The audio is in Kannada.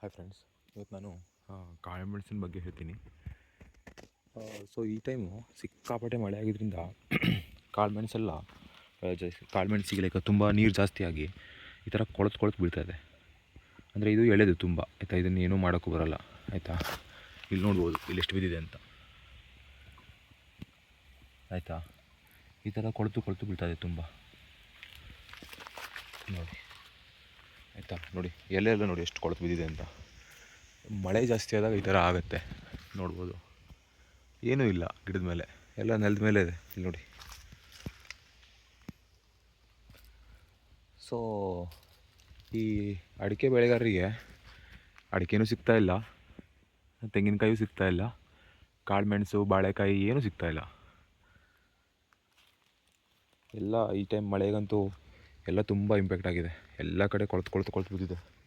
ಹಾಯ್ ಫ್ರೆಂಡ್ಸ್ ಇವತ್ತು ನಾನು ಕಾಳು ಮೆಣಸಿನ ಬಗ್ಗೆ ಹೇಳ್ತೀನಿ. ಸೊ ಈ ಟೈಮು ಸಿಕ್ಕಾಪಟ್ಟೆ ಮಳೆ ಆಗಿದ್ದರಿಂದ ಕಾಳು ಮೆಣಸೆಲ್ಲ ಕಾಳು ಮೆಣಸಿಗೆ ಲೈಕ್ ತುಂಬ ನೀರು ಜಾಸ್ತಿ ಆಗಿ ಈ ಥರ ಕೊಳತು ಕೊಳತು ಬೀಳ್ತಾ ಇದೆ. ಅಂದರೆ ಇದು ಎಳೆದು ತುಂಬ, ಆಯಿತಾ? ಇದನ್ನು ಏನೂ ಮಾಡೋಕ್ಕೂ ಬರೋಲ್ಲ, ಆಯಿತಾ? ಇಲ್ಲಿ ನೋಡ್ಬೋದು, ಇಲ್ಲಿ ಎಷ್ಟು ಬಿದ್ದಿದೆ ಅಂತ. ಆಯಿತಾ? ಈ ಥರ ಕೊಳತು ಕೊಳತು ಇದೆ ತುಂಬ. ನೋಡಿ. ಆಯಿತಾ? ನೋಡಿ ಎಲ್ಲೆಲ್ಲ ಎಲ್ಲ ನೋಡಿ ಎಷ್ಟು ಕೊಳತು ಬಿದ್ದಿದೆ ಅಂತ. ಮಳೆ ಜಾಸ್ತಿ ಆದಾಗ ಈ ಥರ ಆಗುತ್ತೆ. ನೋಡ್ಬೋದು. ಏನೂ ಇಲ್ಲ ಗಿಡದ ಮೇಲೆ. ಎಲ್ಲ ನೆಲದ ಮೇಲೆ ಇದೆ. ಇಲ್ಲಿ ನೋಡಿ. ಸೊ ಈ ಅಡಿಕೆ ಬೆಳೆಗಾರರಿಗೆ ಅಡಿಕೆನೂ ಸಿಗ್ತಾ ಇಲ್ಲ. ತೆಂಗಿನಕಾಯಿಯೂ ಸಿಗ್ತಾ ಇಲ್ಲ. ಕಾಳುಮೆಣಸು ಬಾಳೆಕಾಯಿ ಏನೂ ಸಿಗ್ತಾಯಿಲ್ಲ ಎಲ್ಲ ಈ ಟೈಮ್ ಮಳೆಗಂತೂ ಎಲ್ಲ ತುಂಬ ಇಂಪ್ಯಾಕ್ಟ್ ಆಗಿದೆ. ಎಲ್ಲ ಕಡೆ ಕೊಳ್ತು ಕೊಳ್ತು ಕೊಳ್ತು ಬಿದ್ದಿದೆ.